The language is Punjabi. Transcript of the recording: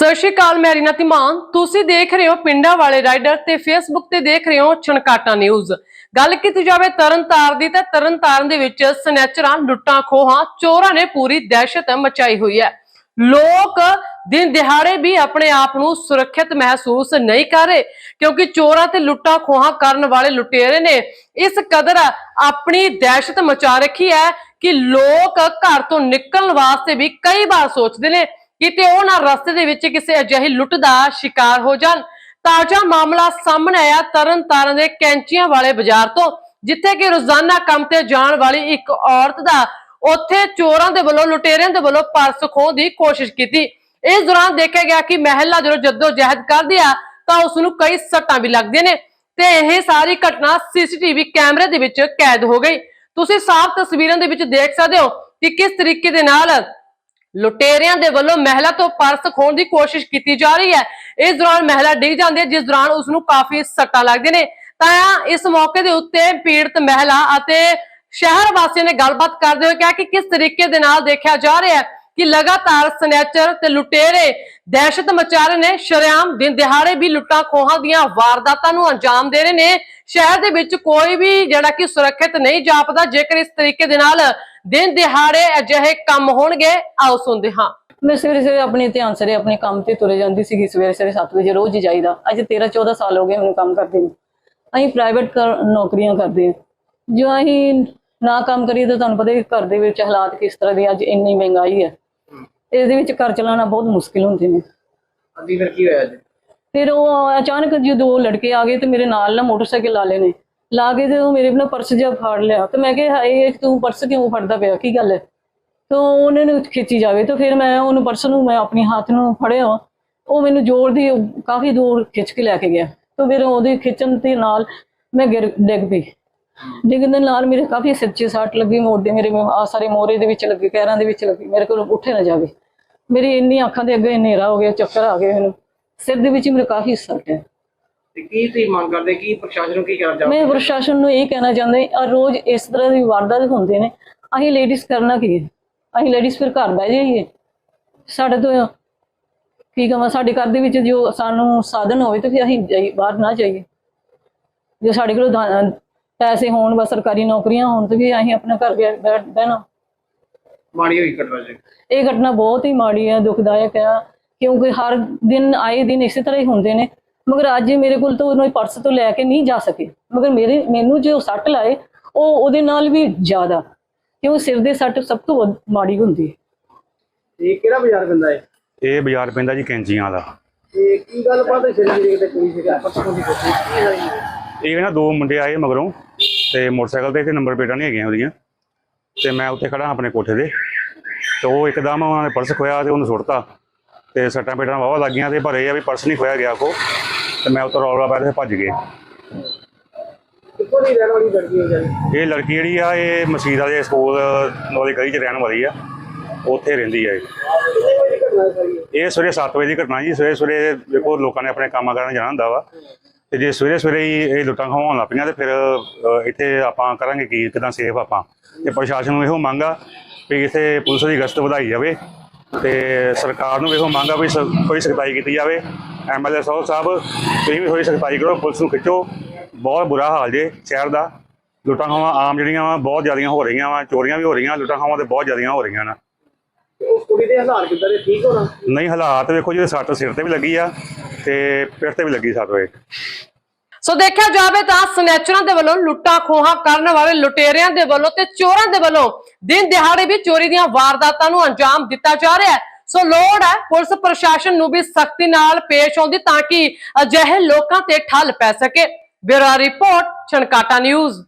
ਸਤਿ ਸ਼੍ਰੀ ਅਕਾਲ, ਮੈਂ ਰੀਨਾ ਤਿਮਾਨ ਤੁਸੀਂ ਦੇਖ ਰਹੇ ਹੋ ਪਿੰਡਾਂ ਵਾਲੇ ਰਾਈਡਰ ਤੇ ਫੇਸਬੁੱਕ ਤੇ ਦੇਖ ਰਹੇ ਹੋ ਛਣਕਾਟਾ ਨਿਊਜ਼। ਗੱਲ ਕੀਤੀ ਜਾਵੇ ਤਰਨਤਾਰਨ ਦੀ ਤਾਂ ਤਰਨਤਾਰਨ ਦੇ ਵਿੱਚ ਸਨੈਚਰਾਂ, ਲੁੱਟਾਂ, ਖੋਹਾਂ, ਚੋਰਾਂ ਨੇ ਪੂਰੀ ਦਹਿਸ਼ਤ ਮਚਾਈ ਹੋਈ ਹੈ। ਲੋਕ ਦਿਨ ਦਿਹਾੜੇ ਵੀ ਆਪਣੇ ਆਪ ਨੂੰ ਸੁਰੱਖਿਅਤ ਮਹਿਸੂਸ ਨਹੀਂ ਕਰ ਰਹੇ, ਕਿਉਂਕਿ ਚੋਰਾਂ ਤੇ ਲੁੱਟਾਂ, ਖੋਹਾਂ ਕਰਨ ਵਾਲੇ ਲੁਟੇਰੇ ਨੇ ਇਸ ਕਦਰ ਆਪਣੀ ਦਹਿਸ਼ਤ ਮਚਾ ਰੱਖੀ ਹੈ ਕਿ ਲੋਕ ਘਰ ਤੋਂ ਨਿਕਲਣ ਵਾਸਤੇ ਵੀ ਕਈ ਵਾਰ ਸੋਚਦੇ ਨੇ ਕਿਤੇ ਉਹ ਨਾ ਰਸਤੇ ਦੇ ਵਿੱਚ ਕਿਸੇ ਅਜਿਹੀ ਲੁੱਟ ਦਾ ਸ਼ਿਕਾਰ ਹੋ ਜਾਣ। ਤਾਜ਼ਾ ਮਾਮਲਾ ਸਾਹਮਣੇ ਆਇਆ ਤਰਨ ਦੇ ਕੈਂਚੀਆਂ ਵਾਲੇ ਬਾਜ਼ਾਰ ਤੋਂ, ਜਿੱਥੇ ਕਿ ਰੋਜ਼ਾਨਾ ਕੰਮ ਤੇ ਜਾਣ ਵਾਲੀ ਇੱਕ ਔਰਤ ਦਾ ਉੱਥੇ ਚੋਰਾਂ ਦੇ ਵੱਲੋਂ, ਲੁਟੇਰਿਆਂ ਦੇ ਵੱਲੋਂ ਪਰਸ ਖੋਹਣ ਦੀ ਕੋਸ਼ਿਸ਼ ਕੀਤੀ। ਇਸ ਦੌਰਾਨ ਦੇਖਿਆ ਗਿਆ ਕਿ ਮਹਿਲਾ ਜਦੋਂ ਜੱਦੋ ਜਹਿਦ ਕਰਦੀ ਆ, ਤਾਂ ਉਸ ਨੂੰ ਕਈ ਸੱਟਾਂ ਵੀ ਲੱਗਦੀਆਂ ਨੇ ਤੇ ਇਹ ਸਾਰੀ ਘਟਨਾ ਸੀਸੀਟੀਵੀ ਕੈਮਰੇ ਦੇ ਵਿੱਚ ਕੈਦ ਹੋ ਗਈ। ਤੁਸੀਂ ਸਾਫ਼ ਤਸਵੀਰਾਂ ਦੇ ਵਿੱਚ ਦੇਖ ਸਕਦੇ ਹੋ ਕਿ ਕਿਸ ਤਰੀਕੇ ਦੇ ਨਾਲ ਲੁਟੇਰਿਆਂ ਦੇ ਵੱਲੋਂ ਮਹਿਲਾ ਤੋਂ ਪਰਸ ਖੋਣ ਦੀ ਕੋਸ਼ਿਸ਼ ਕੀਤੀ ਜਾ ਰਹੀ ਹੈ। ਇਸ ਦੌਰਾਨ ਮਹਿਲਾ ਡਿੱਗ ਜਾਂਦੀ ਹੈ, ਜਿਸ ਦੌਰਾਨ ਉਸ ਨੂੰ ਕਾਫੀ ਸੱਟਾਂ ਲੱਗਦੀਆਂ ਨੇ। ਤਾਂ ਇਸ ਮੌਕੇ ਦੇ ਉੱਤੇ ਪੀੜਤ ਮਹਿਲਾ ਅਤੇ ਸ਼ਹਿਰ ਵਾਸੀਆਂ ਨੇ ਗੱਲਬਾਤ ਕਰਦੇ ਹੋਏ ਕਿਹਾ ਕਿ ਕਿਸ ਤਰੀਕੇ ਦੇ ਨਾਲ ਦੇਖਿਆ ਜਾ ਰਿਹਾ ਹੈ ਕਿ ਲਗਾਤਾਰ ਸਨੈਚਰ ਤੇ ਲੁਟੇਰੇ ਦਹਿਸ਼ਤ ਮਚਾ ਰਹੇ ਨੇ, ਸ਼ਰੇਆਮ ਦਿਨ ਦਿਹਾੜੇ ਵੀ ਲੁੱਟਾਂ ਖੋਹਾਂ ਦੀਆਂ ਵਾਰਦਾਤਾਂ ਨੂੰ ਅੰਜਾਮ ਦੇ ਰਹੇ ਨੇ। ਸ਼ਹਿਰ ਦੇ ਵਿੱਚ ਕੋਈ ਵੀ ਜਿਹੜਾ ਕਿ ਸੁਰੱਖਿਅਤ ਨਹੀਂ ਜਾਪਦਾ, ਜੇਕਰ ਇਸ ਤਰੀਕੇ ਦੇ ਨਾਲ ਦਿਨ ਦਿਹਾੜੇ ਅਜਿਹੇ ਕੰਮ ਹੋਣਗੇ ਆਓ ਸੁਣਦੇ ਹਾਂ। ਮੈਂ ਸਵੇਰੇ ਸਵੇਰੇ ਆਪਣੇ ਧਿਆਨ ਸਰੇ ਆਪਣੇ ਕੰਮ ਤੇ ਤੁਰੇ ਜਾਂਦੀ ਸੀਗੀ ਸਵੇਰੇ ਸਵੇਰੇ 7 ਵਜੇ ਰੋਜ਼ ਹੀ ਜਾਈਦਾ। ਅੱਜ 13 14 ਸਾਲ ਹੋ ਗਏ ਮੈਨੂੰ ਕੰਮ ਕਰਦੇ ਨੂੰ। ਅਸੀਂ ਪ੍ਰਾਈਵੇਟ ਨੌਕਰੀਆਂ ਕਰਦੇ ਹਾਂ। ਜੋ ਅਸੀਂ ਨਾ ਕੰਮ ਕਰੀਏ ਤਾਂ ਤੁਹਾਨੂੰ ਪਤਾ ਹੀ ਘਰ ਦੇ ਵਿੱਚ ਹਾਲਾਤ ਕਿਸ ਤਰ੍ਹਾਂ ਦੇ ਅੱਜ ਇੰਨੀ ਮਹਿੰਗਾਈ ਹੈ। ਇਸ ਦੇ ਵਿੱਚ ਘਰ ਚਲਾਉਣਾ ਬਹੁਤ ਮੁਸ਼ਕਿਲ ਹੁੰਦੇ ਨੇ। ਹਾਂਜੀ ਫਿਰ ਕੀ ਹੋਇਆ ਅੱਜ? ਫਿਰ ਉਹ ਅਚਾਨਕ ਜਦੋਂ ਲੜਕੇ ਆ ਗਏ ਤੇ ਮੇਰੇ ਨਾਲ ਨਾ ਮੋਟਰਸਾਈਕਲ ਲਾ ਲਏ ਨੇ। ਲਾ ਕੇ ਤੇ ਉਹ ਮੇਰੇ ਨਾਲ ਪਰਸ ਜਿਹਾ ਫੜ ਲਿਆ। ਤੇ ਮੈਂ ਕਿਹਾ, ਹਾਏ, ਇਹ ਤੂੰ ਪਰਸ ਕਿਉਂ ਫੜਦਾ ਪਿਆ? ਕੀ ਗੱਲ ਹੈ? ਤਾਂ ਉਹਨੇ ਨੂੰ ਖਿੱਚੀ ਜਾਵੇ। ਤਾਂ ਫਿਰ ਮੈਂ ਉਹਨੂੰ ਪਰਸ ਨੂੰ ਮੈਂ ਆਪਣੇ ਹੱਥ ਨੂੰ ਫੜਿਆ। ਉਹ ਮੈਨੂੰ ਜ਼ੋਰ ਦੀ, ਕਾਫੀ ਦੂਰ ਖਿੱਚ ਕੇ ਲੈ ਕੇ ਗਿਆ। ਤਾਂ ਫਿਰ ਉਹਦੇ ਖਿੱਚਣ ਦੇ ਨਾਲ ਮੈਂ ਗਿਰ, ਡਿੱਗ ਪਈ। ਡਿੱਗਣ ਦੇ ਨਾਲ ਮੇਰੇ ਕਾਫੀ ਸੱਚੇ ਸੱਟ ਲੱਗੀ, ਮੋਢੇ ਮੇਰੇ ਆ ਸਾਰੇ ਮੋਰੇ ਦੇ ਵਿੱਚ ਲੱਗੇ, ਪੈਰਾਂ ਦੇ ਵਿੱਚ ਲੱਗੀ। ਮੇਰੇ ਕੋਲ ਉੱਠੇ ਨਾ ਜਾਵੇ। ਮੇਰੀ ਇੰਨੀ ਅੱਖਾਂ ਦੇ ਅੱਗੇ ਹਨੇਰਾ ਹੋ ਗਿਆ, ਚੱਕਰ ਆ ਗਏ ਮੈਨੂੰ। ਸਿਰ ਦੇ ਵਿੱਚ ਮੇਰੇ ਕਾਫੀ ਸੱਟ ਹੈ। ਤੇ ਕੀ ਤੁਸੀਂ ਮੰਗ ਕਰਦੇ ਕੀ ਪ੍ਰਸ਼ਾਸਨ ਨੂੰ ਕੀ ਕਰਨਾ ਚਾਹੁੰਦੇ ਮੈਂ ਪ੍ਰਸ਼ਾਸਨ ਨੂੰ ਇਹ ਕਹਿਣਾ ਚਾਹੁੰਦੀ ਆ ਰੋਜ਼ ਇਸ ਤਰ੍ਹਾਂ ਦੀ ਵਾਰਦਾਤ ਹੁੰਦੇ ਨੇ ਅਸੀਂ ਲੇਡੀਜ਼ ਕਰਨਾ ਕੀ ਹੈ? ਅਸੀਂ ਲੇਡੀਜ਼ ਫਿਰ ਘਰ ਬਹਿ ਜਾਈਏ। ਸਾਡੇ ਤੋਂ ਕੀ ਕਹਾਂ ਸਾਡੇ ਘਰ ਦੇ ਵਿੱਚ ਜੋ ਸਾਨੂੰ ਸਾਧਨ ਹੋਵੇ ਤਾਂ ਫਿਰ ਅਸੀਂ ਬਾਹਰ ਨਾ ਜਾਈਏ। ਜੇ ਸਾਡੇ ਕੋਲ ਪੈਸੇ ਹੋਣ ਬਸ ਸਰਕਾਰੀ ਨੌਕਰੀਆਂ ਹੋਣ ਤਾਂ ਵੀ ਅਸੀਂ ਆਪਣਾ ਘਰ ਬੈਠ ਬਹਿਣਾ। ਮਾੜੀ ਹੋਈ ਘਟਨਾ ਜੀ। ਇਹ ਘਟਨਾ ਬਹੁਤ ਹੀ ਮਾੜੀ ਹੈ ਦੁਖਦਾਇਕ ਹੈ ਕਿਉਂਕਿ ਹਰ ਦਿਨ ਆਏ ਦਿਨ ਇਸੇ ਤਰ੍ਹਾਂ ਹੀ ਹੁੰਦੇ ਨੇ। ਮਗਰ ਅੱਜ ਮੇਰੇ ਕੋਲ ਤਾਂ ਉਹਨੂੰ ਪਰਸ ਤੋਂ ਲੈ ਕੇ ਨਹੀਂ ਜਾ ਸਕੇ। ਮਗਰ ਮੇਰੇ ਮੈਨੂੰ ਜੋ ਸੱਟ ਲਾਏ ਉਹ ਉਹਦੇ ਨਾਲ ਵੀ ਜ਼ਿਆਦਾ। ਕਿਉਂ ਸਿਰ ਦੇ ਸੱਟ ਸਭ ਤੋਂ ਮਾੜੀ ਹੁੰਦੀ ਹੈ। ਇਹ ਕਿਹੜਾ ਬਾਜ਼ਾਰ ਪੈਂਦਾ ਹੈ ਇਹ ਬਾਜ਼ਾਰ ਪੈਂਦਾ ਜੀ ਕੈਂਚੀਆਂ ਦਾ ਤੇ ਕੀ ਗੱਲ ਬਾਤ ਹੈ ਸ਼ਰੀਰ ਦੇ ਕੋਈ ਸੀਗਾ? ਪਰਸੋਂ ਦੀ ਕੋਸ਼ਿਸ਼ ਕੀ ਹੋਈ ਇਹ ਨਾ ਦੋ ਮੁੰਡੇ ਆਏ ਮਗਰੋਂ ਤੇ ਮੋਟਰਸਾਈਕਲ ਤੇ ਤੇ ਨੰਬਰ ਪਲੇਟਾਂ ਨਹੀਂ ਹੈਗੀਆਂ ਉਹਦੀਆਂ। ਤੇ ਮੈਂ ਉੱਤੇ ਖੜਾ ਆਪਣੇ ਕੋਠੇ ਦੇ ਤੇ ਉਹ ਇੱਕਦਮ ਉਹਨਾਂ ਨੇ ਪਰਸ ਖੋਇਆ ਤੇ ਉਹਨੂੰ ਸੁੱਟਤਾ। ਤੇ ਸੱਟਾਂ ਪੇਟਾਂ ਵਾਵਾ ਲੱਗੀਆਂ ਤੇ ਪਰ ਇਹ ਆ ਵੀ ਪਰਸ ਨਹੀਂ ਖੋਇਆ ਗਿਆ ਕੋ ਤੇ ਮੈਂ ਉੱਤੋਂ ਰੌਲਾ ਪਾਇਆ ਤੇ ਭੱਜ ਗਏ। ਕਿੱਥੋਂ ਦੀ ਰਹਿਣ ਵਾਲੀ ਲੜਕੀ ਹੈ ਜੀ ਇਹ ਲੜਕੀ ਜਿਹੜੀ ਆ ਇਹ ਮਸਜਿਦ ਵਾਲੇ ਸਕੂਲ ਵਾਲੀ ਗਲੀ 'ਚ ਰਹਿਣ ਵਾਲੀ ਆ। ਉੱਥੇ ਰਹਿੰਦੀ ਆ ਇਹ। ਕਿੰਨੇ ਵਜੇ ਦੀ ਘਟਨਾ ਹੈ ਸਾਰੀ? ਇਹ? ਇਹ ਸਵੇਰੇ 7 ਵਜੇ ਦੀ ਘਟਨਾ ਜੀ। ਸਵੇਰੇ ਸਵੇਰੇ ਦੇਖੋ ਲੋਕਾਂ ਨੇ ਆਪਣੇ ਕੰਮਾਂ ਕਰਨ ਜਾਣਾ ਹੁੰਦਾ ਵਾ। ਤੇ ਜੇ ਸਵੇਰੇ ਸਵੇਰੇ ਹੀ ਇਹ ਲੁੱਟਾਂ ਖਵਾਉਣ ਲੱਗ ਪਈਆਂ ਤੇ ਫਿਰ ਇੱਥੇ ਆਪਾਂ ਕਰਾਂਗੇ ਕੀ ਕਿਦਾਂ ਸੇਫ ਆਪਾਂ। ਤੇ ਪ੍ਰਸ਼ਾਸਨ ਨੂੰ ਇਹੋ ਮੰਗ ਵੀ ਇੱਥੇ ਪੁਲਿਸ ਦੀ ਗਸ਼ਤ ਵਧਾਈ ਜਾਵੇ ਤੇ ਸਰਕਾਰ ਨੂੰ ਵੀ ਇਹੋ ਮੰਗ ਵੀ ਸ- ਕੋਈ ਸਖਤਾਈ ਕੀਤੀ ਜਾਵੇ। ਐਮਐਲਏ ਸਾਹਿਬ ਸਾਹਿਬ ਤੁਸੀਂ ਵੀ ਥੋੜੀ ਸਖਤਾਈ ਕਰੋ ਪੁਲਿਸ ਨੂੰ ਖਿੱਚੋ। ਬਹੁਤ ਬੁਰਾ ਹਾਲ ਜੇ ਸ਼ਹਿਰ ਦਾ। ਲੁੱਟਾਂ ਖੋਹਾਂ ਆਮ ਜਿਹੜੀਆਂ ਵਾ ਬਹੁਤ ਜ਼ਿਆਦੀਆਂ ਹੋ ਰਹੀਆਂ ਵਾ ਚੋਰੀਆਂ ਵੀ ਹੋ ਰਹੀਆਂ ਲੁੱਟਾਂ ਖੋਹਾਂ ਤੇ ਬਹੁਤ ਜ਼ਿਆਦੀਆਂ ਹੋ ਰਹੀਆਂ ਨੇ। ਤੇ ਉਸ ਕੁੜੀ ਦੇ ਹਾਲਾਤ ਕਿੱਦਾਂ ਦੇ? ਠੀਕ ਹੋਣਾ? ਨਹੀਂ ਹਾਲਾਤ ਵੇਖੋ ਜਿਹਦੇ ਸੱਟ ਸਿਰ ਤੇ ਵੀ ਲੱਗੀ ਆ ਤੇ ਪਿੱਠ ਤੇ ਵੀ ਲੱਗੀ ਸੱਟ ਵੇ। ਸੋ ਦੇਖਿਆ ਜਾਵੇ ਤਾਂ ਸਨੈਚਰਾਂ ਦੇ ਵੱਲੋਂ ਲੁੱਟਾਂ ਖੋਹਾਂ ਕਰਨ ਵਾਲੇ ਲੁਟੇਰਿਆਂ ਦੇ ਵੱਲੋਂ ਤੇ ਚੋਰਾਂ ਦੇ ਵੱਲੋਂ ਦਿਨ ਦਿਹਾੜੇ ਵੀ ਚੋਰੀ ਦੀਆਂ ਵਾਰਦਾਤਾਂ ਨੂੰ ਅੰਜਾਮ ਦਿੱਤਾ ਜਾ ਰਿਹਾ ਹੈ। ਸੋ ਲੋੜ ਹੈ ਪੁਲਿਸ ਪ੍ਰਸ਼ਾਸਨ ਨੂੰ ਵੀ ਸਖਤੀ ਨਾਲ ਪੇਸ਼ ਆਉਂਦੀ ਤਾਂ ਕਿ ਅਜਿਹੇ ਲੋਕਾਂ ਤੇ ਠੱਲ ਪੈ ਸਕੇ। Bureau report, Chhankata news.